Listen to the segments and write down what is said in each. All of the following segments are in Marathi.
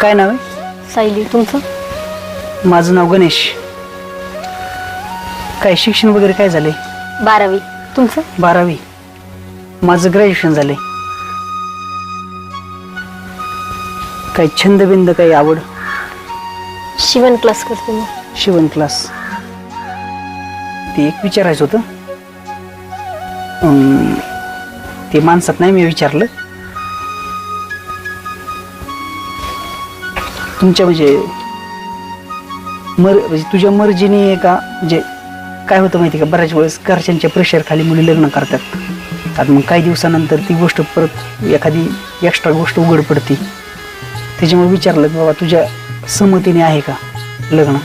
काय नाव आहे? सायली तुमचं? माझं नाव गणेश. काय शिक्षण वगैरे काय झालंय? बारावी. तुमचं? बारावी. माझं ग्रॅज्युएशन झालंय. काही छंदबिंद काही आवड? शिवण क्लास करते मी. शिवण क्लास ते एक विचारायचं होतं. अं, ते माणसात नाही मी विचारलं. तुमच्या म्हणजे मर म्हणजे तुझ्या मर्जीने आहे का? म्हणजे काय होतं माहिती का? बऱ्याच वेळेस घरच्यांच्या प्रेशर खाली मुली लग्न करतात. आणि मग काही दिवसानंतर ती गोष्ट परत एखादी एक्स्ट्रा गोष्ट उघड पडते. त्याच्यामुळे विचारलं की बाबा तुझ्या संमतीने आहे का लग्न?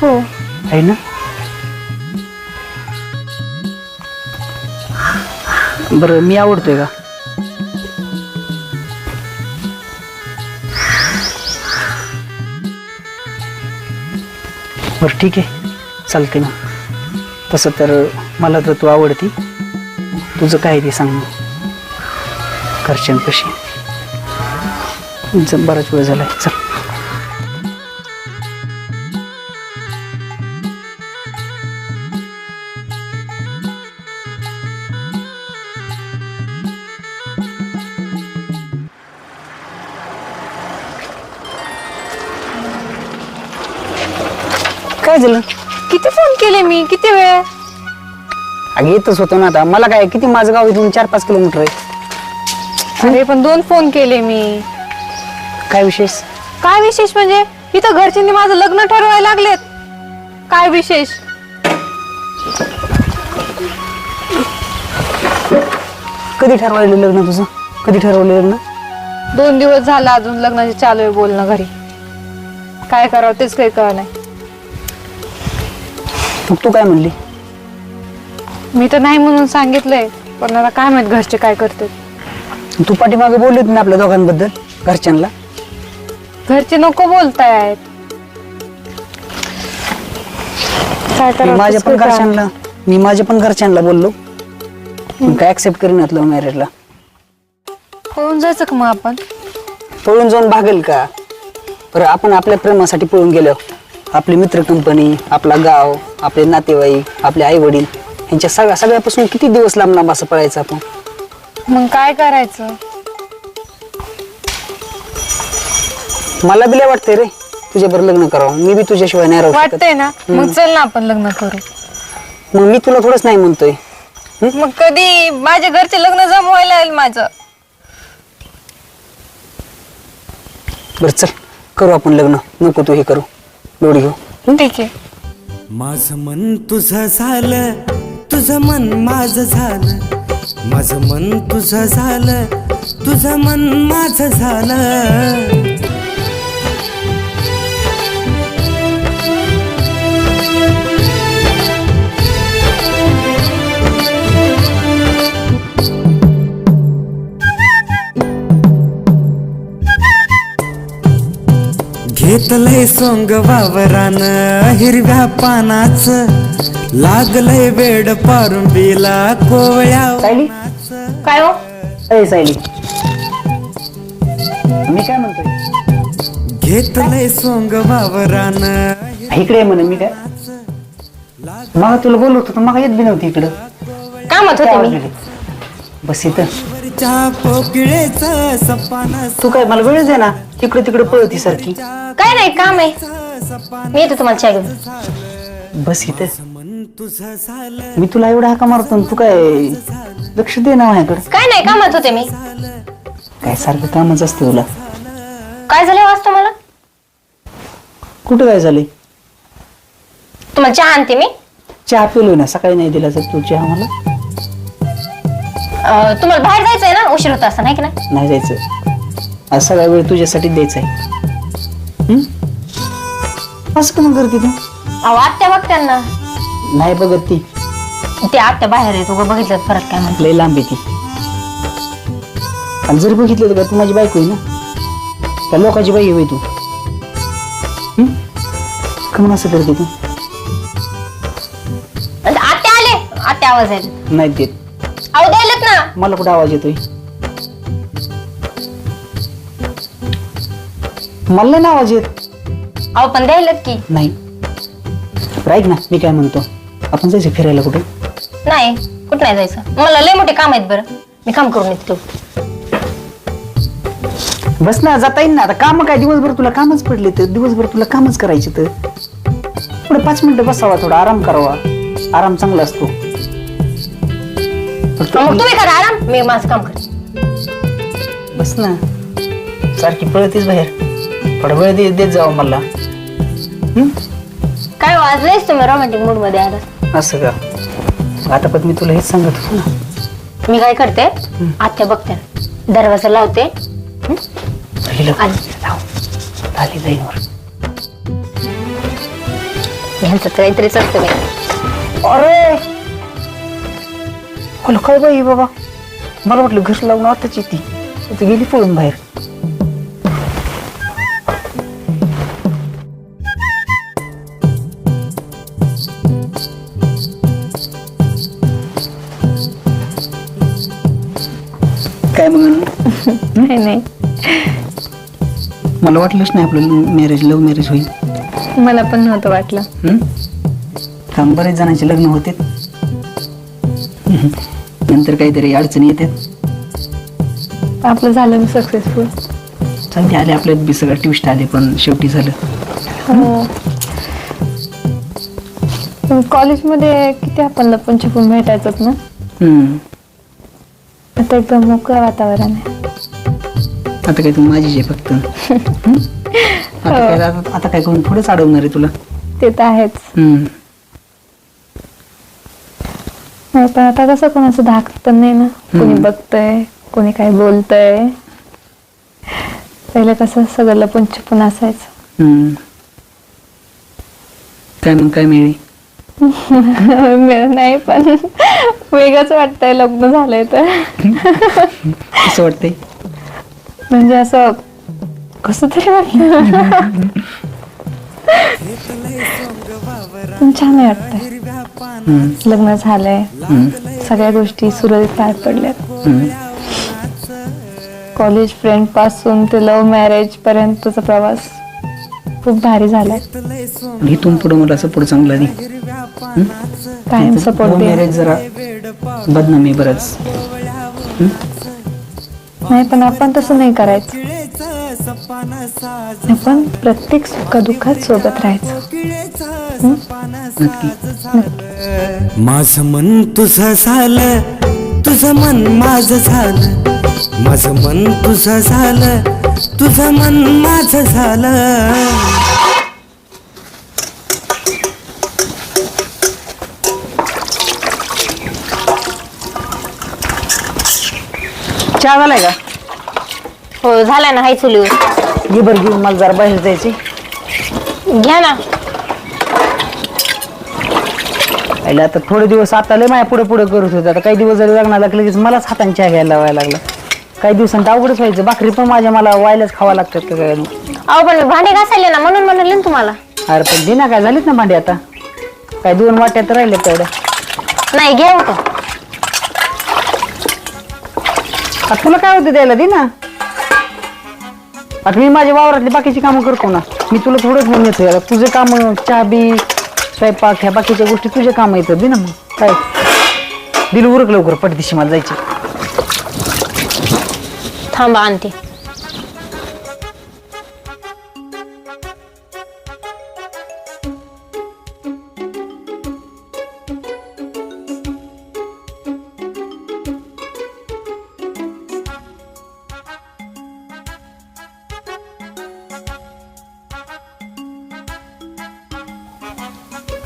हो. आहे ना? बरं मी आवडतोय का? बरं ठीक आहे. चालते मग. तसं तर मला तर तू आवडती. तुझं काय ते सांग मग. घरच्यांपाशी. ज- बराच वेळ झाला आहे चल. झालं किती फोन केले मी? किती वेळ? अगं येतच होतो ना आता. मला काय किती माझं गाव इथून चार पाच किलोमीटर आहे? अरे पण दोन फोन केले मी. काय विशेष? काय विशेष म्हणजे? इथं घरच्यांनी माझं लग्न ठरवायला लागलेत. काय विशेष? कधी ठरवलेलं लग्न तुझं? कधी ठरवलं लग्न? दोन दिवस झाला अजून लग्नाचे चालू आहे बोलणं घरी. काय करावं तेच काही कळ नाही. मग तू काय म्हणली? मी तर नाही म्हणून सांगितलंय पण आता काय माहीत घरचे काय करते तू पाठीमागे बोलली होती ना आपल्या दोघांबद्दल घरच्यांना? घरचे नको बोलतायत. काय मी करावं माझ्या पण. घरच्यांना मी माझ्या पण घरच्यांना बोललो. पण काय ऍक्सेप्ट करीन लव्ह मॅरेजला पळून जायचं का मग आपण? पळून जाऊन भागेल का? बरं आपण आपल्या प्रेमासाठी पळून गेलो. आपली मित्र कंपनी आपला गाव आपले नातेवाईक आपले आई वडील यांच्या सगळ्या सगळ्यापासून किती दिवस लांब लांब असं पळायचं आपण? मग काय करायचं? मला बिल्या वाटते रे तुझ्याबरोबर लग्न करावं. मी बी तुझ्याशिवाय नाही राहू शकत. वाटतंय ना? मग चल ना आपण लग्न करू. मग मी तुला थोडंच नाही म्हणतोय. मग कधी? माझ्या घरचे लग्न जमवायला येईल माझं. बरं चल. करू आपण लग्न. नको तू हे करू. लोडी घेऊ ठीक आहे. माझं मन तुझं झालं तुझं मन माझं झालं. माझं मन तुझं झालं तुझं मन माझं झालं. घेतलंय सोंग वावरान हिरव्या पानाच. लागलंय वेड पारुंबीला कोवळ्या सायली? काय हो? सायली. मी काय म्हणतोय? घेतलंय सोंग वावरान इकडे ये म्हणे मी काय? मग तुला बोलवत होतो मग येत बी नव्हती इकडं. काय होते मी? बस इथं. वरच्या पोकळेच सपान तू काय मला वेळच आहे ना. तिकडे तिकडे पळती सारखी. काय नाही काम आहे. मी येते तुम्हाला चहा घेऊन. बस इथं. झालं. मी तुला एवढा हाका मारतो आणि तू काय लक्ष दे ना माझ्याकडे. काय नाही कामात होते मी. काय सारखं कामच असतं तुला. काय झालं वाचतो मला कुठं काय झालंय? तुम्हाला चहा आणते मी. चहा पिलोय ना सकाळी नाही दिला तर तू चहा मला. अं, तुम्हाला बाहेर जायचंय ना? उशीर होता असं नाही की नाही? नाही जायचं. आज सगळा वेळ तुझ्यासाठी द्यायचा आहे हम्म? असं का मग करते तू? अहो आत्या बघ त्यांना. नाही बघत ती. ते आत्या बाहेर आहेत उगं बघितलं परत काय म्हणते लय लांब आहे ती. आणि जर बघितलं तर का तू माझी बायको आहे ना? त्या लोकांची बाई आहे तू? का म्हणून असं करते तू? आणि आत्या आले? आत्या आवाज आहे नाही देत. अहो द्यायलेत ना. मला कुठं आवाज येतोय? मला नाही ना आवाज येत. अहो पण द्यायला की. नाही. बरं ऐक ना मी काय म्हणतो? आपण जायचं फिरायला कुठे? नाही कुठं नाही जायचं. मला लय मोठे काम आहेत बरं. मी काम करून येतो बस ना जाता येईल ना. आता काम काय? दिवसभर तुला कामच पडले तर दिवसभर तुला कामच करायचे तर. पुढे पाच मिनिटं बसावा थोडा आराम करावा. आराम चांगला असतो. मग तुम्ही करा आराम. मी माझं काम करते. बस ना. सारखी पळतेच बाहेर. थोडा वेळ दे देत जावं मला. हं? काय वाजलेच तुम्ही रोमॅन्टिक मूडमध्ये आता असं का? आता पण मी तुला हेच सांगत होतो ना. मी काय करते? आत्या बघते. दरवाजा लावते. पहिलं आली. जाऊ. आली जाईनवर ह्यांचं तर काहीतरीच असतं बाई. अरे! हॅलो काय बाई बाबा? मला वाटलं घर लावून आताच येते. ती गेली पळून बाहेर. काय मग? नाही नाही. मला वाटलंच नाही आपलं मॅरेज लव्ह मॅरेज होईल. मला पण नव्हतं वाटलं. हं? कारण बरेच जणांचे लग्न होते. नंतर काहीतरी अडचणी येतात आपलं झालं सक्सेसफुल चालते आले आपल्यात बी सगळं ट्विस्ट आले पण शेवटी झालं. कॉलेजमध्ये किती आपण लपून छपून भेटायचो ना? हम्म. आता एकदम मोकळं वातावरण आहे. आता काय तू माझीच आहे फक्त? आता काय आता काय करून थोडंच अडवणार आहे तुला? ते तर आहेच. हम्म. हो, पण आता कसं कोणाचं धाक पण नाही ना? कोणी बघतय कोणी काय बोलतय. पहिले कसं सगळं लपून छपून असायचं. हम्म. काय मग काय मिळी मिळत नाही पण वेगळंच वाटतंय लग्न झालंय तर. कसं वाटतंय? म्हणजे असं कसं तरी वाटतं पण छान वाटतंय लग्न झालंय. सगळ्या गोष्टी सुरळीत पार पडल्यात. कॉलेज फ्रेंडपासून ते लव्ह मॅरेज पर्यंतचा प्रवास खूप भारी झालाय. आणि इथून पुढं मला सपोर्ट चांगला नाही. कायम सपोर्ट दे मॅरेज जरा बदनामी बरंच. नाही पण आपण तसं नाही करायचं. आपण प्रत्येक सुखदुःखात सोबत राहायचं. माझं मन तुझं झालं तुझं मन माझं झालं. माझं मन तुझं झालं तुझं मन माझं झालं. चहा झालाय का? हो झाला ना. हाय चुलीवर घे बरं घेऊन मला जरा बाहेर जायचे घ्या ना. पहिला आता थोडे दिवस आता लय माझ्या पुढे पुढे करत होते. आता काही दिवस जरी लग्नाला लगेच मलाच हाताने चहा घ्यायला लावायला लागला. काही दिवसांत अवघडच व्हायचं. भाकरी पण माझ्या मला वायलाच खावा लागतात का काय? अहो पण मी भांडे घासायले ना म्हणून म्हणले ना तुम्हाला. अरे पण दिना काय झालीत ना भांडी आता? काय दोन वाट्यात राहिले तेवढ्या. नाही घ्या होतं. आता तुला काय होतं द्यायला दे ना आता मी माझ्या वावरातली बाकीची कामं करतो ना. मी तुला थोडंच म्हणून येतो याला तुझे काम चहा बी स्वयंपाक ह्या बाकीच्या गोष्टी तुझे काम येतात. दे ना मग. काय? दिल उरक लवकर. पटदिशी मला जायची थांबा आणते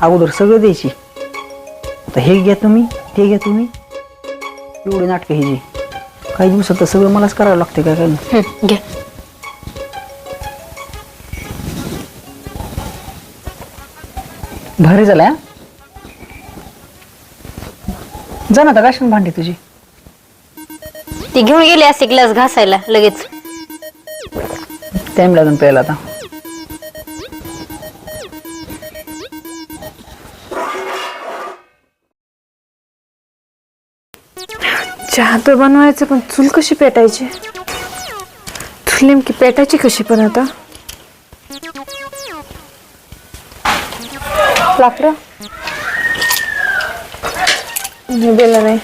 अगोदर सगळं द्यायची. आता हे घ्या तुम्ही ते घ्या तुम्ही. एवढे नाटकं हे जे. काही दिवसात तर सगळं मलाच करावं लागते काय काय नाही. हं, घ्या. भारी झालाय हा? जा ना आता कशाने भांडी तुझी. ती घेऊन गेली असे ग्लास घासायला लगेच. टाइम लागून प्यायला आता. चहा तर बनवायचं पण चूल कशी पेटायची? चूल नेमकी पेटायची कशी पण आता? लाकडं? बेला नाही.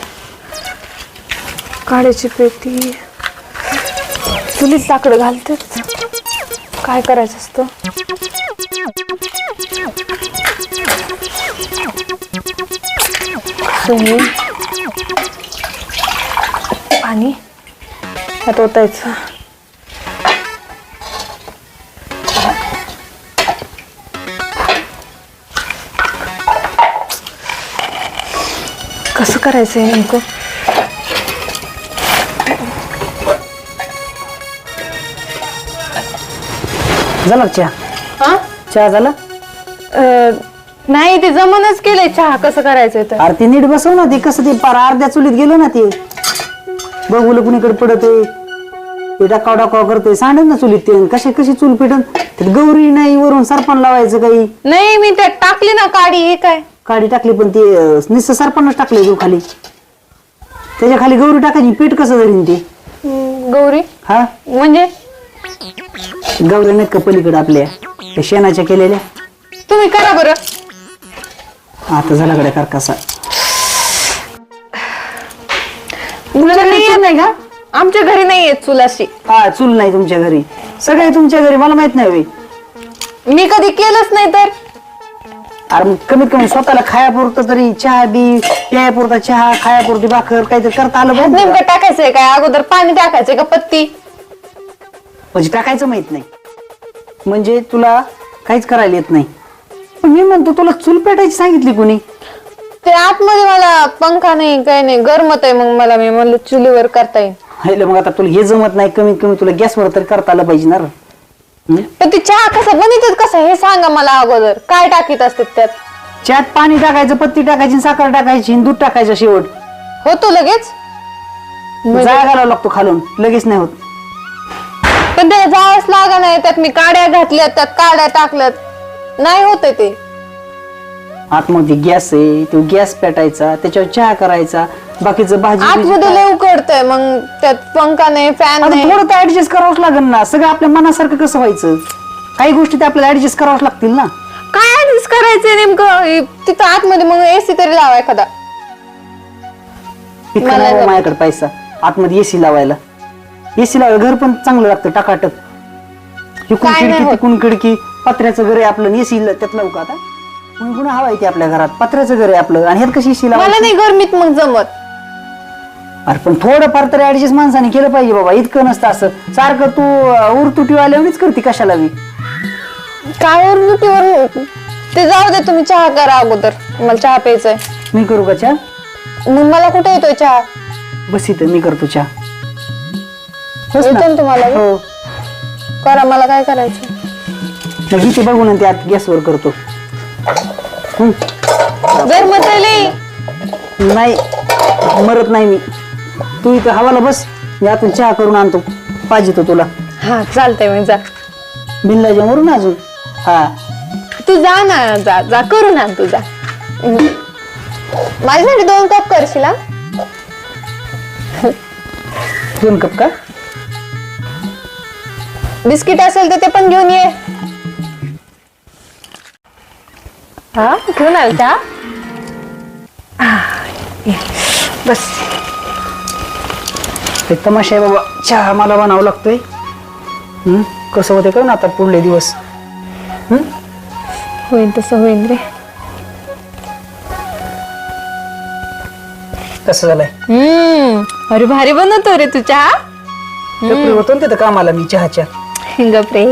काढायची पेटी. चुलीत लाकडं घालते काय करायचं असतं? सोनी. पाणी. त्यात ओतायचं. कसं करायचं आहे नेमकं? झाला का चहा? हा? चहा झाला? अं, नाही ते जमनच केलंय चहा. कसं करायचंय तर अरे ते नीट बसव ना ते. कसं ते पार अर्ध्या चुलीत गेलं ना ते. बघुलं कुणीकडे पडत ते डाकाव डाकाव करते सांडत ना चुलीत ते. कशी कशी चूल पेटन? त्यात गौरी नाही वरून सरपण लावायचं काही. नाही मी त्यात टाकली ना काडी हे काय? काडी टाकली पण ते अं, नुसतं सरपणच टाकले तू खाली. त्याच्याखाली गौरी टाकायची. पीठ कसं धरीन ते. गौरी? हा? म्हणजे? गौरी नाहीत का पलीकडे आपल्या. त्या शेणाच्या केलेल्या. तुम्ही करा बरं. आता झाला कडे कर कसा येत नाही का? आमच्या घरी नाही येत चुलाशी हा चूल नाही तुमच्या घरी. सगळे तुमच्या घरी मला माहीत नाही होय. मी कधी केलंच नाही तर. अरे मग कमीत कमी स्वतःला खायापुरतं तरी चहा बी प्यायपुरता चहा खायापुरती भाकर काहीतरी करता आलं पाहिजे ना. नेमकं टाकायचंय काय? अगोदर पाणी टाकायचंय का पत्ती? म्हणजे टाकायचं माहीत नाही. म्हणजे तुला काहीच करायला येत नाही. पण मी म्हणतो तुला चूल पेटायची सांगितली कोणी? ते आतमध्ये मला पंखा नाही काही नाही गरमत आहे मग मला मी म्हणलं चुलीवर करता येईल. हायलं मग आता तुला हे जमत नाही कमीत कमी तुला गॅसवर तरी करता आलं पाहिजे ना रे. हं? पण ती चहा कसं बनवतात कसं हे सांगा मला अगोदर. काय टाकीत असतात त्यात? चहात पाणी टाकायचं पत्ती टाकायची साखर टाकायची आणि दूध टाकायचं शेवट. होतो लगेच? म्हणजे- जाळा घालावा लागतो खालून लगेच नाही होत. पण त्याला जावंच लागा नाही त्यात मी काड्या घातल्यात त्यात काड्या टाकल्यात. नाही होत ते. आतमध्ये गॅस आहे तो गॅस पेटायचा त्याच्यावर चहा करायचा बाकीचं भाजी बिजी आतमध्ये लय उकडतंय मग त्यात पंखा नाही फॅन आता नाही. थोडं तर ऍडजस्ट करावंच लागेल ना सगळं आपल्या मनासारखं कसं व्हायचं? काही गोष्टी आपल्याला ऍडजस्ट करावंच लागतील ना. काय ऍडजस्ट करायचंय नेमकं? हे तिथं आतमध्ये मग एसी तरी लावा एखादा. इतकं मला नाही जम- माझ्याकडे पैसा. आतमध्ये एसी लावायला. एसी लावायला घर पण चांगलं लागतं टाकाटक. इकून काय नाही खिडकी होत. तिकून खिडकी पत्र्याचं घर आहे आपलं एसी त्यात लावू का आता? पुन्हा हवा येते आपल्या घरात. पत्र्याचं घर आहे आपलं. आणि ह्यात कशी एसी मला नाही गरमीत मग जमत. अरे पण थोडंफार तरी ऍडजस्ट माणसाने केलं पाहिजे बाबा. इतकं नसतं असं. सारखं तू उरतुटी आल्यावरच करते कशाला बी. काय वर ते जाऊ दे तुम्ही चहा करा अगोदर. मला चहा प्यायचाय. मी करू का चहा? मग मला कुठे येतोय चहा? बस इथं मी करतो चहा. बस येतो ना तुम्हाला? हो. करा मला काय करायचं मग इथे बघू ना त्यात गॅसवर करतो. हम्म. गरमत आहे लई. नाही मरत नाही मी तू इथं हवाला बस मी आतून चहा करून आणतो पाहिजे तो तुला हा चालतंय मग जा बिनलाच्या मरून अजून हा तू जा ना जा जा करू ना तू जा. माझ्यासाठी दोन कप करशील हा? दोन कप का बिस्किट असेल तर ते पण घेऊन ये हा घेऊन आल चहा आ, ये. बस. ते तमाशा आहे बाबा. चहा मला बनावं लागतोय. कसं होते का ना आता पुढले दिवस. होईल तसं होईल रे. कसं झालंय? हम्म अरे भारी बनवतो रे तू चहा. टपरी होतो ना तिथं कामाला मी चहाच्या. गपरे.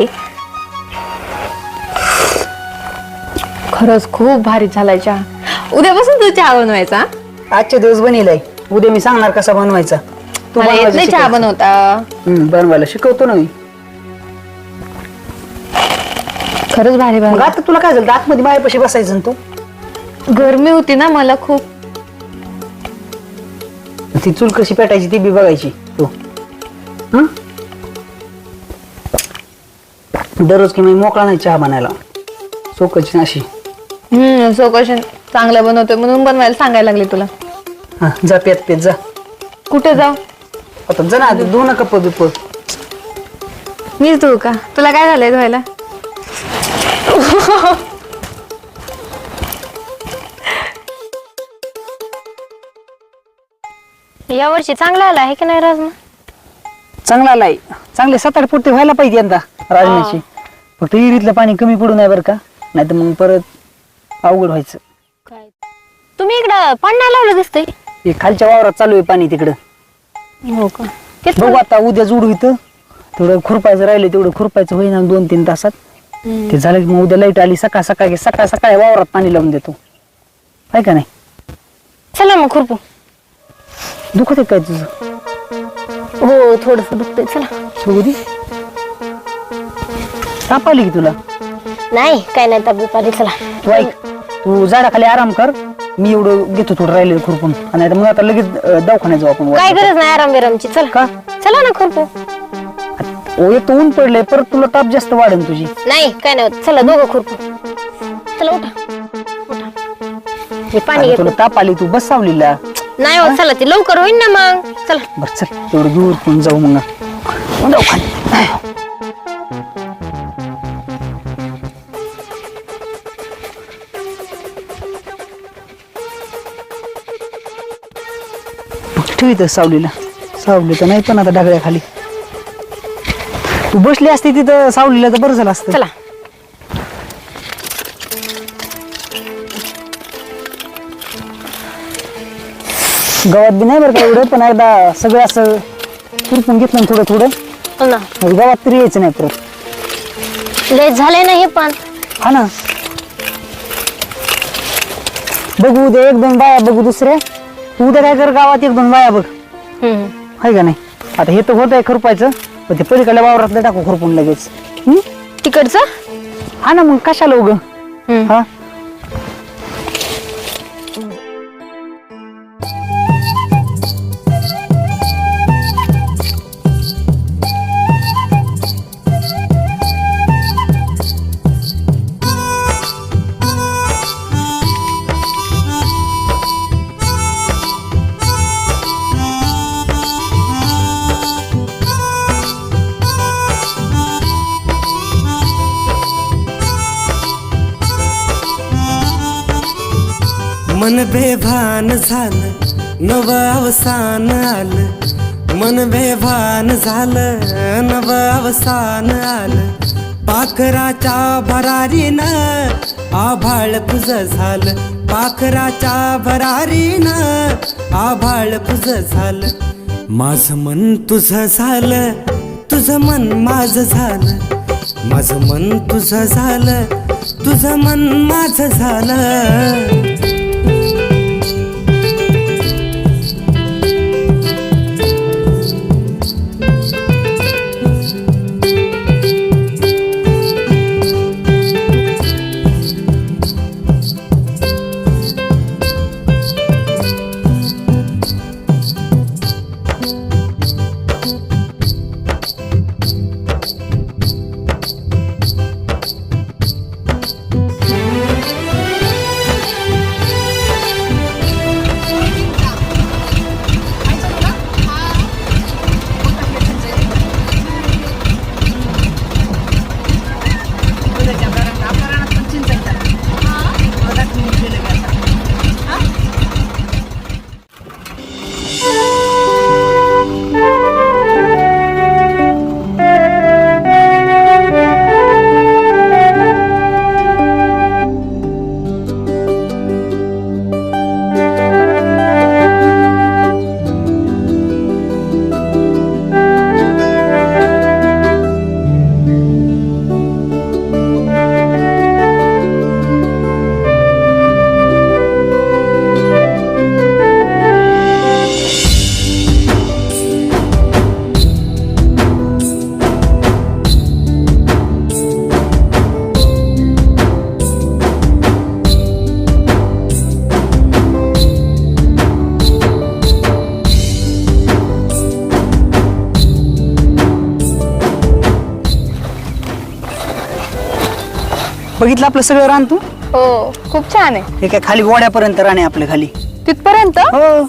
खरंच खूप भारी झालाय चहा. उद्यापासून तू चहा बनवायचा? आजचे दिवस बनिलाय. उद्या मी सांगणार कसा बनवायचा. तू मला येत नाही चहा. बनवता. हम्म, बनवायला शिकवतो ना मी. खरंच भारी मग आता तुला काय झालं? आतमध्ये मायापाशी बसायचं ना तू? गरमी होती ना मला खूप. ती चूल कशी पेटायची ती बी बघायची तू. हं? दररोज की मी मोकळा नाही चहा बनायला. चोकाची अशी हम्म सोकशन चांगलं बनवतोय म्हणून बनवायला सांगायला लागले तुला. हा जा पेत पेत जा. कुठे जाऊ आता जा ना धुव दोन कप बिप. मीच धुव का? तुला काय झालंय धुवायला? या वर्षी चांगला आला आहे की नाही राजमा? चांगला आलाय. चांगले सात आठ फुटे व्हायला पाहिजे यंदा राजमाची फक्त विहिरीतलं पाणी कमी पडू नये बरं का? नाही तर मग परत अवघड व्हायचं. काय? तुम्ही इकडं पाणी लावलं दिसतंय? हे खालच्या वावरात चालू आहे पाणी तिकडं. हो का? बघू आता उद्या जोडू इथं. तेवढं खुरपायचं राहिलं तेवढं खुरपायचं होईना दोन तीन तासात. ते झालं की मग उद्या लाइट आली सकाळ सकाळी सकाळ सकाळी वावरात पाणी लावून देतो. आहे का नाही? चला मग खुरपू. दुखत आहे काय तुझं? हो थोडस दुखतंय. चला. बघू दे. ताप आली की तुला? नाही काय नाही तब्येत आली. चला. तू ऐक. तू झाडाखाली आराम कर. मी एवढं घेतो थोडं राहिलेलं खुरपून. आणि आता मग आता लगेच अं, दवाखान्यात जाऊ आपण काय गरज नाही आराम बिरामची. चला. का? चला ना खुरपू. ओ एक तर ऊन पडलंय. परत तुला ताप जास्त वाढेल तुझी. नाही काय नाही होत. चला दोघं खुरपू. चला उठा. उठा. मी पाणी तुला ताप आली तू बस सावलीला. नाही होत चला ते लवकर होईन ना मग. चला. बर चल. तेवढं दूर पण जाऊ मग मग. दवाखान्यात. ठेवी तर सावलीला. सावली तर नाही पण आता ढगळ्या खाली तू बसली असती तिथं सावलीला तर बरं झालं असतं. चला. गावात बी नाही बरं का एवढं पण एकदा सगळं असं खुरपून घेतलं ना थोडं थोडं. हो ना. मग गावात तरी यायचं नाही परत. लय झालंय ना हे पण. हा ना. बघू उद्या एक दोन बाया बघू दुसऱ्या. तू उद्या काय कर गावात एक दोन बाया बघ हम्म. आहे का नाही आता हे तर होत आहे खुरपायचं पण ते पलीकडल्या वावरातलं टाकू खुरपून लगेच हम्म? तिकडचं हा ना मग कशाला उग हम्म. हा मन बेभान झालं नव अवसान आलं. मन बेभान झालं नव अवसान आलं. पाखराच्या भरारीनं आभाळ तुझ झालं. पाखराच्या भरारीनं आभाळ तुझ झालं. माझं मन तुझं झालं तुझं मन माझं झालं. माझं मन तुझं झालं तुझं मन माझं झालं. बघितलं आपलं सगळं रान तू? हो खूप छान आहे. हे काय खाली गोड्यापर्यंत रान आहे आपल्या खाली. तिथपर्यंत? हो.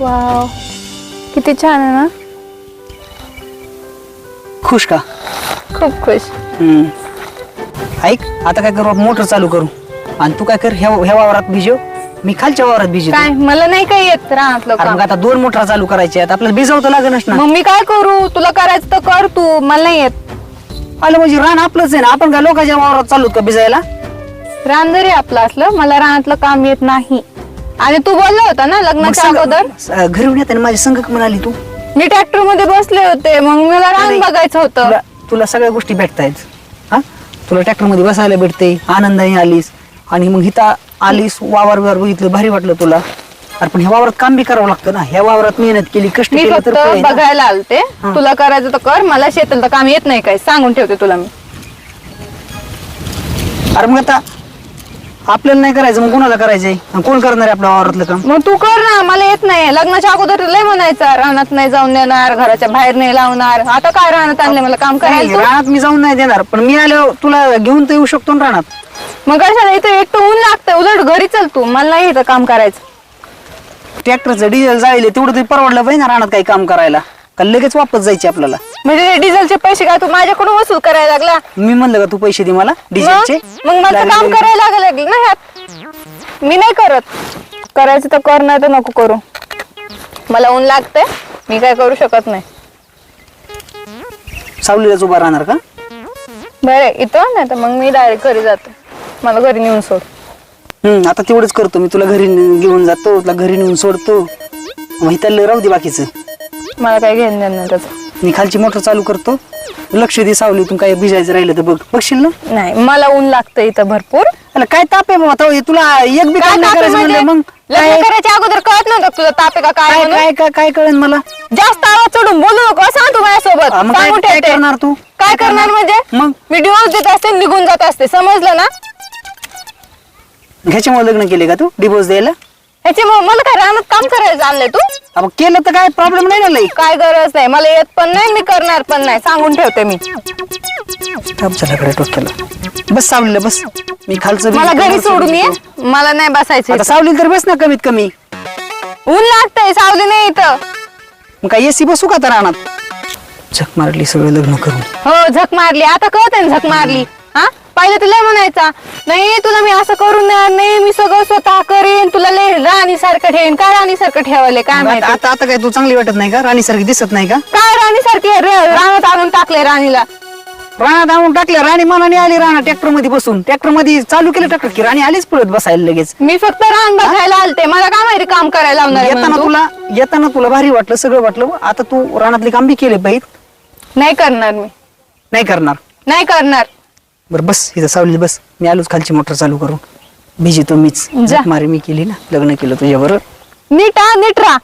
वाव. किती छान आहे ना? खुश का? खूप खुश. हम्म. ऐक आता काय करू? मोटर चालू करू. आणि तू काय कर ह्या ह्या वावरात भिजव. मी खालच्या वावरात बिजी काय? मला नाही काही येत रानातलं अरे काम. आता दोन मोटर चालू करायचे आहेत. आपल्याला भिजवतं लागणच ना. मग मी काय करू? तुला करायचं तर कर तू. मला नाही येत. आलं म्हणजे रान आपलंच आहे ना? आपण काय लोकांच्या वावरात चालू का भिजायला? रान जरी आपलं असलं मला रानातलं काम येत नाही. आणि तू बोलला होता ना मग लग्नाच्या सांग- अगोदर? घरी येताना माझी संघ म्हणाली तू. मी ट्रॅक्टरमध्ये बसले होते मग मला रान. बघायचं होतं. तुला तुला सगळ्या गोष्टी भेटतायत. हा? तुला ट्रॅक्टरमध्ये बसायला भेटते आनंदाने आलीस. आणि मग इथं आलीस वावर बिवर बघितलं भारी वाटलं तुला. अरे पण ह्या वावरात काम बी करावं लागतं ना. ह्या वावरात मेहनत केली कष्ट मी केलं फक्त तर फळ आहे ना. बघायला आलते. तुला करायचं तर कर मला शेताला काम येत नाही काय सांगून ठेवते तुला मी. अरे मग आता आपल्याला नाही करायचं मग कोणाला करायचंय? आणि कोण करणार आहे आपल्या वावरातलं काम? मग तू कर ना मला येत नाही. लग्नाच्या अगोदर लय म्हणायचं रानात नाही जाऊन देणार घराच्या बाहेर नाही लावणार. आता काय रानात आणले मला काम नाही, करायला तू? रानात मी जाऊन नाही देणार पण मी आल्यावर तुला घेऊन तर येऊ शकतो ना रानात. मग कशाला इथं एक तर ऊन लागतं उलट घरी चल तू मला नाही इथं काम करायचं. ट्रॅक्टरचं डिझेल जाईल तेवढं तरी परवडलं पाहिजे ना रानात काही काम करायला. का लगेच वापस जायचे आपल्याला? म्हणजे डिझेलचे पैसे काय तू माझ्याकडून वसूल करायला लागला? मी म्हणलं का तू पैसे दे मला डिझेलचे? मग? मला काम करायला लागलं ना ह्यात मी नाही करत. करायचं तर कर नाही तर नको करू. मला ऊन लागतंय मी काय करू शकत नाही. सावलीलाच उभा राहणार का? बरं इथं नाही तर मग मी डायरेक्ट घरी जाते. मला घरी नेऊन सोड. हम्म आता तेवढंच करतो मी. तुला घरी ने- घेऊन जातो तुला घरी नेऊन सोडतो. मग इथलं राहू दे बाकीचं. मला काय घेणं देणं नाही त्याचं. मी खालची मोटर चालू करतो. लक्ष दे सावलीतून काय भिजायचं राहिलं तर बघ. बघशील ना? नाही मला ऊन लागतं इथं भरपूर. अरे काय ताप आहे बाबा तो तुला एक बी काय काम नाही ताप आहे करायचं म्हणजे? म्हणलं मग? लग्न काय? करायच्या अगोदर कळत नव्हतं का तुला ताप आहे का काय काय म्हणून? काय काय काय कळेल मला? जास्त आवाज चढून बोलू नको सांग तू माझ्यासोबत. हा, मग काय- सांगून काय ठेवते. करणार तू? काय करणार म्हणजे? मग? मी डिवोर्स देत असते निघून जात असते समजलं ना? ह्याच्यामुळे लग्न केले का तू? डिवोर्स द्यायला? मला काय रानात काम करायला आणलंय तू? अब केलं तर काय? प्रॉब्लेम नाही ना लई. काय गरज नाही. मला येत पण नाही मी करणार पण नाही. सांगून ठेवते मी. आमच्याकडे डोक्याला बस सावलीला बस. मी खालचं बी- मला घरी सोडून ये. मला नाही बसायचं आता सावलीला तर बस ना कमीत कमी. ऊन लागतंय सावली नाही इथं. मग काय एसी बसू का तर रानात? झक मारली सगळं लग्न करून. हो झक मारली. आता कळत ना झक मारली. हा? पाहिलं तुला म्हणायचा नाही तुला मी असं करून देणार नाही मी सगळं स्वतः करेन तुला लय राणी सारखं ठेवीन. काय राणी सारखं ठेवले काय आता माहिती? आता आता काय तू चांगली वाटत नाही का? राणी सारखी दिसत नाही का? काय राणी सारखी रानात आणून टाकले राणीला. राणात आणून टाकल्या राणी मनाने आली राणा ट्रॅक्टरमध्ये बसून. ट्रॅक्टरमध्ये चालू केलं ट्रॅक्टर की राणी आलीच पळत बसायला लगेच. मी फक्त रान बघायला आलते. मला काय माहिती काम करायला लावणार आहे येताना म्हणून तू? तुला येताना तुला भारी वाटलं सगळं वाटलं. आता तू रानातले काम बी केले पाहिजे. नाही करणार मी. नाही करणार. नाही करणार. बरं बस इथं सावली बस. मी आलोच खालची मोटर चालू करून. भिजी तो मीच. जा. झक मारी मी केली ना लग्न केलं तुझ्या बरोबर नीट हा नीट राहा.